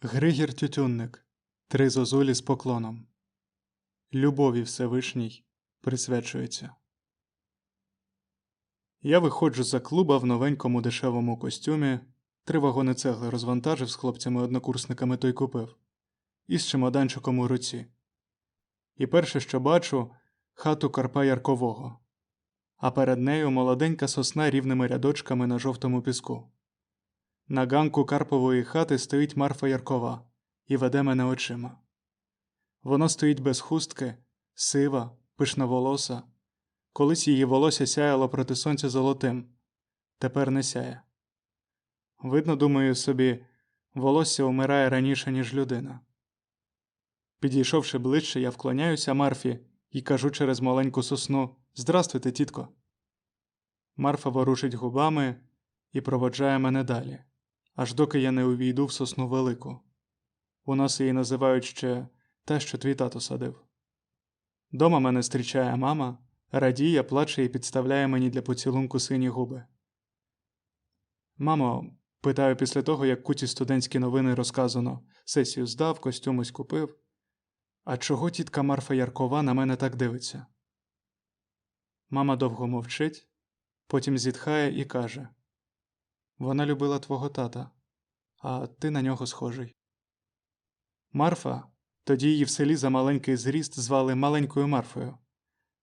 Григір Тютюнник. Три зозулі з поклоном. Любові Всевишній присвячується. Я виходжу за клуба в новенькому дешевому костюмі, три вагони цегли розвантажив з хлопцями-однокурсниками той купив, і з чемоданчиком у руці. І перше, що бачу, хату Карпа Яркового, а перед нею молоденька сосна рівними рядочками на жовтому піску. На ганку Карпової хати стоїть Марфа Яркова і веде мене очима. Вона стоїть без хустки, сива, пишноволоса. Колись її волосся сяяло проти сонця золотим, тепер не сяє. Видно, думаю собі, волосся умирає раніше, ніж людина. Підійшовши ближче, я вклоняюся Марфі і кажу через маленьку сосну Здрастуйте, тітко. Марфа ворушить губами і проводжає мене далі, аж доки я не увійду в сосну велику. У нас її називають ще те, що твій тато садив. Дома мене зустрічає мама, радіє, плаче і підставляє мені для поцілунку сині губи. Мамо, питаю після того, як куті студентські новини розказано, сесію здав, костюм ось купив. А чого тітка Марфа Яркова на мене так дивиться? Мама довго мовчить, потім зітхає і каже: Вона любила твого тата, а ти на нього схожий. Марфа, тоді її в селі за маленький зріст звали маленькою Марфою.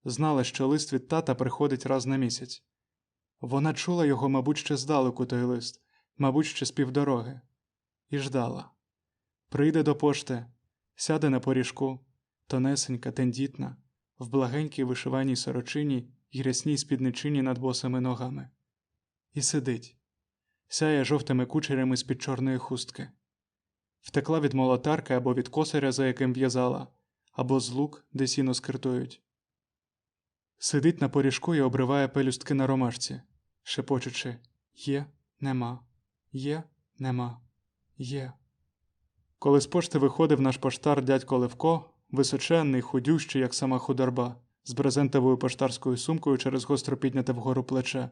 Знала, що лист від тата приходить раз на місяць. Вона чула його, мабуть, ще здалеку той лист, мабуть, ще з півдороги, і ждала. Прийде до пошти, сяде на поріжку, тонесенька, тендітна, в благенькій вишиваній сорочині й рясній спідничині над босими ногами. І сидить, сяє жовтими кучерями з-під чорної хустки. Втекла від молотарки або від косаря, за яким в'язала, або з лук, де сіно скиртують. Сидить на поріжку і обриває пелюстки на ромашці, шепочучи Є, нема, є, нема, є. Коли з пошти виходив наш поштар дядько Левко, височенний, худющий, як сама худорба, з брезентовою поштарською сумкою через гостро підняте вгору плече.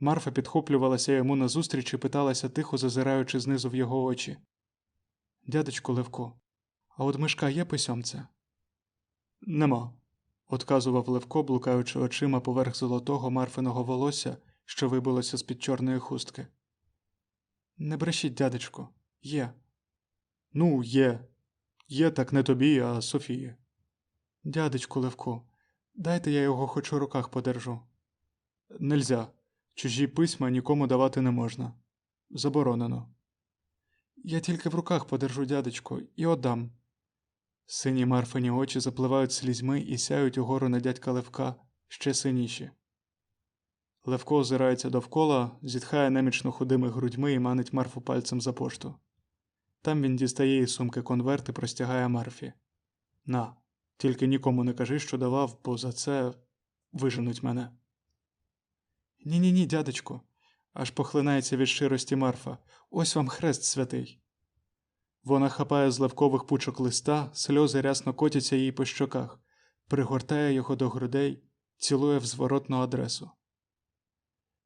Марфа підхоплювалася йому назустріч і питалася, тихо зазираючи знизу в його очі. Дядечку Левко, а от мишка є письомце? Нема, отказував Левко, блукаючи очима поверх золотого марфиного волосся, що вибилося з під чорної хустки. Не брешіть, дядечку, є. Ну, є. Є так не тобі, а Софії. Дядечку Левко, дайте я його хоч у руках подержу. Нельзя. Чужі письма нікому давати не можна. Заборонено. Я тільки в руках подержу дядечку і отдам. Сині марфині очі запливають слізьми і сяють угору на дядька Левка ще синіші. Левко озирається довкола, зітхає немічно худими грудьми і манить марфу пальцем за пошту. Там він дістає із сумки конверт і простягає марфі. На, тільки нікому не кажи, що давав, бо за це виженуть мене. Ні ні ні, дядечку, аж похлинається від щирості Марфа. Ось вам хрест святий. Вона хапає з левкових пучок листа, сльози рясно котяться їй по щоках, пригортає його до грудей, цілує в зворотну адресу.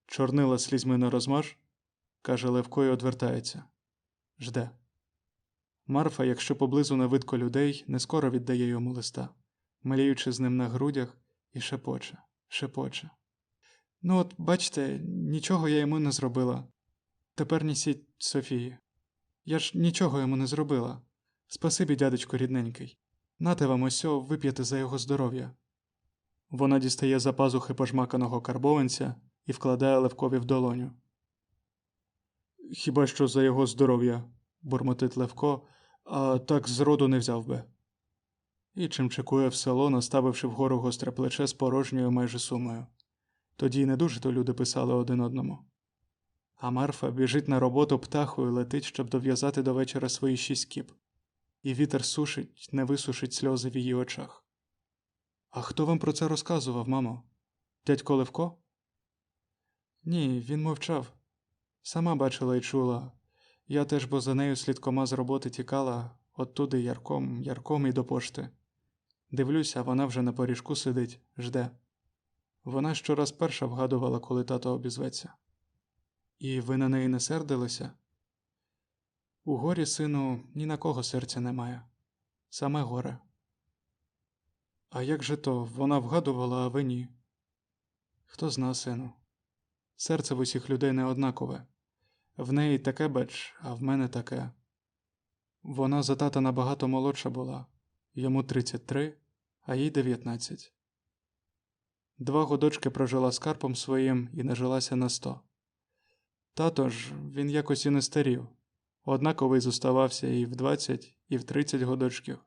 Чорнила слізьми не розмаж, каже Левко і одвертається. Жде. Марфа, якщо поблизу не видко людей, не скоро віддає йому листа, мліючи з ним на грудях, і шепоче, шепоче. Ну, от, бачите, нічого я йому не зробила. Тепер нісіть Софії. Я ж нічого йому не зробила. Спасибі, дядечко рідненький. Нате вам осьо вип'яти за його здоров'я. Вона дістає за пазухи пожмаканого карбованця і вкладає Левкові в долоню. Хіба що за його здоров'я, бурмотить Левко, а так зроду не взяв би. І чимчикує в село, наставивши вгору гостре плече з порожньою майже сумою. Тоді не дуже то люди писали один одному. А Марфа біжить на роботу птахою летить, щоб дов'язати до вечора свої шість кіп, і вітер сушить, не висушить сльози в її очах. А хто вам про це розказував, мамо? Дядько Левко? Ні, він мовчав. Сама бачила і чула. Я теж, бо за нею слідкома з роботи тікала оттуди ярком, ярком і до пошти. Дивлюся, вона вже на поріжку сидить, жде. Вона щораз перша вгадувала, коли тато обізветься. І ви на неї не сердилися? У горі, сину, ні на кого серця немає. Саме горе. А як же то вона вгадувала, а ви ні? Хто зна, сину? Серце в усіх людей не однакове. В неї таке бач, а в мене таке. Вона за тата набагато молодша була, йому 33, а їй 19. Два годочки прожила з Карпом своїм і нажилася на сто. Тато ж він якось і не старів, однаковий зоставався і в 20, і в 30 годочків.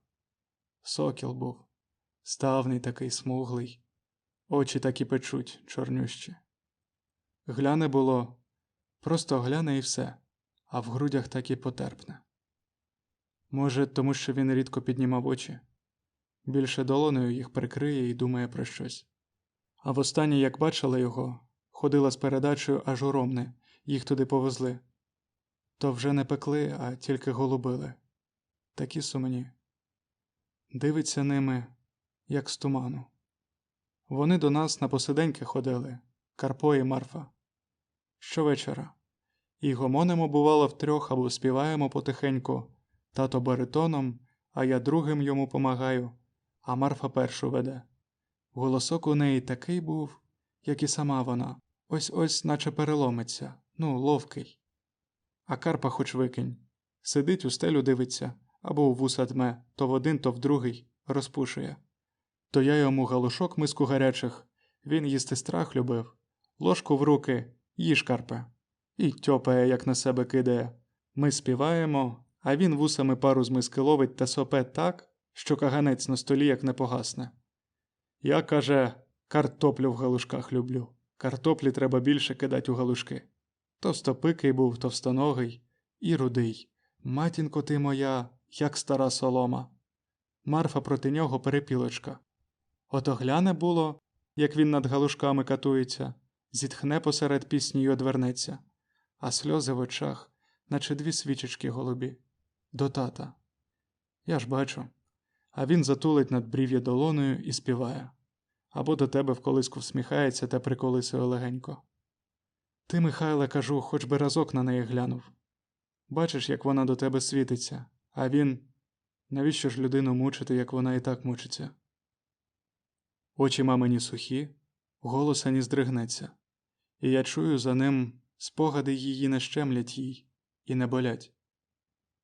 Сокіл був, ставний такий смуглий, очі так і печуть, чорнющі. Гляне було, просто гляне і все, а в грудях так і потерпне. Може, тому що він рідко піднімав очі, більше долоною їх прикриє і думає про щось. А востаннє, як бачила його, ходила з передачею аж у Ромне, їх туди повезли. То вже не пекли, а тільки голубили. Такі сумні. Дивиться ними, як з туману. Вони до нас на посиденьки ходили, Карпо і Марфа. Щовечора. І гомонимо, бувало, втрьох або співаємо потихеньку, тато баритоном, а я другим йому помагаю, а Марфа першу веде. Голосок у неї такий був, як і сама вона, ось ось, наче переломиться, ну, ловкий. А Карпа хоч викинь. Сидить у стелю дивиться, або у вуса дме, то в один, то в другий, розпушує. То я йому галушок миску гарячих, він їсти страх любив, ложку в руки, їж Карпе. І тьопає, як на себе кидає. Ми співаємо, а він вусами пару з миски ловить та сопе так, що каганець на столі як не погасне. Я, каже, картоплю в галушках люблю. Картоплі треба більше кидать у галушки. Товстопикий був, товстоногий і рудий. Матінко ти моя, як стара солома. Марфа проти нього перепілочка. Ото гляне було, як він над галушками катується, зітхне посеред пісні й одвернеться, а сльози в очах, наче дві свічечки голубі. До тата. Я ж бачу. А він затулить над брів'я долоною і співає. Або до тебе в колиску всміхається та приколисує легенько. Ти, Михайле, кажу, хоч би разок на неї глянув. Бачиш, як вона до тебе світиться, а він. Навіщо ж людину мучити, як вона і так мучиться? Очі мамині сухі, голос ані здригнеться, і я чую за ним спогади її не щемлять їй і не болять.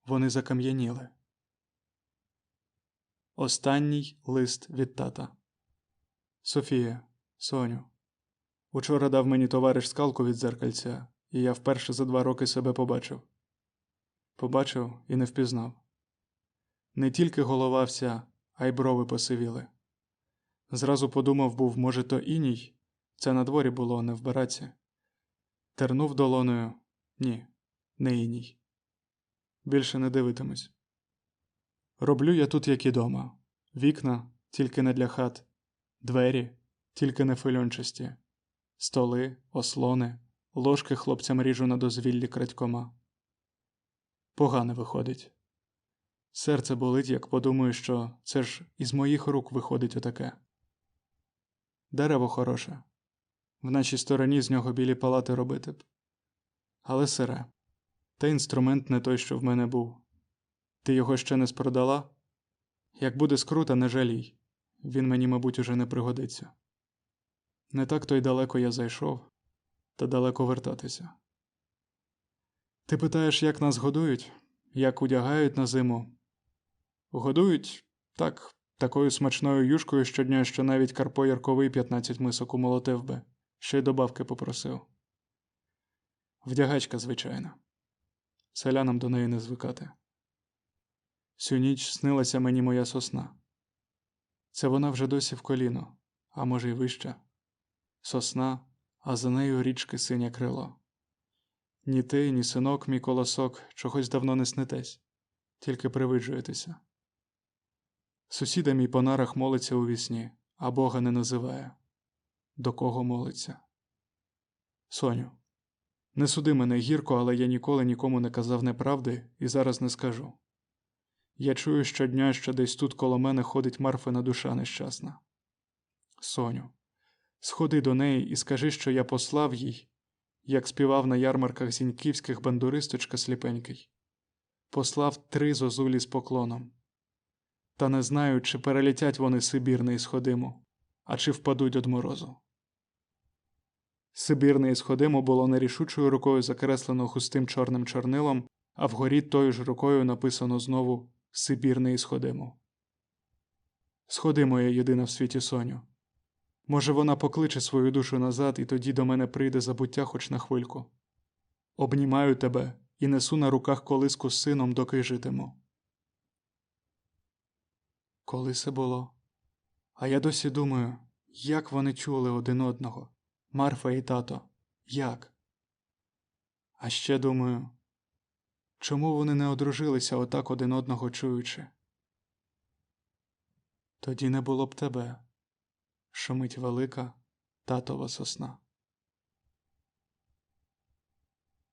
Вони закам'яніли. Останній лист від тата. Софія, Соню. Учора дав мені товариш скалку від дзеркальця, і я вперше за два роки себе побачив. Побачив і не впізнав. Не тільки голова вся, а й брови посивіли. Зразу подумав був, може, то іній, це на дворі було, не в бараці. Тернув долоною ні, не іній. Більше не дивитимусь. Роблю я тут, як і дома. Вікна тільки не для хат, двері тільки не фильончасті, столи, ослони, ложки хлопцям ріжу на дозвіллі крадькома. Погано виходить. Серце болить, як подумаю, що це ж із моїх рук виходить отаке. Дерево хороше. В нашій стороні з нього білі палати робити б. Але сире. Та інструмент не той, що в мене був. Ти його ще не спродала? Як буде скрута, не жалій. Він мені, мабуть, уже не пригодиться. Не так то й далеко я зайшов, та далеко вертатися. Ти питаєш, як нас годують, як удягають на зиму? Годують так, такою смачною юшкою щодня, що навіть Карпо Ярковий 15 мисок умолотив би, ще й добавки попросив. Вдягачка, звичайно. Селянам до неї не звикати. Всю ніч снилася мені моя сосна. Це вона вже досі в коліно, а може, й вища. Сосна, а за нею річки синє крило. Ні ти, ні синок, мій колосок, чогось давно не снитесь, тільки привиджуєтеся. Сусіда мій по нарах молиться у вісні, а Бога не називає. До кого молиться? Соню, не суди мене гірко, але я ніколи нікому не казав неправди і зараз не скажу. Я чую щодня, що десь тут коло мене ходить Марфина душа нещасна. Соню, сходи до неї і скажи, що я послав їй, як співав на ярмарках зіньківських бандуристочка сліпенький. послав три зозулі з поклоном. Та не знаю, чи перелетять вони Сибір на Ісходиму, а чи впадуть од морозу. Сибір на Ісходиму було нерішучою рукою закреслено густим чорним чорнилом, а вгорі тою ж рукою написано знову Сибір на Ісходиму. Сходи, моя єдина в світі Соню. Може, вона покличе свою душу назад, і тоді до мене прийде забуття хоч на хвильку. Обнімаю тебе і несу на руках колиску з сином, доки житиму. Коли це було? А я досі думаю, як вони чули один одного, Марфа і тато, як? А ще думаю, чому вони не одружилися отак один одного чуючи? Тоді не було б тебе, шумить велика татова сосна.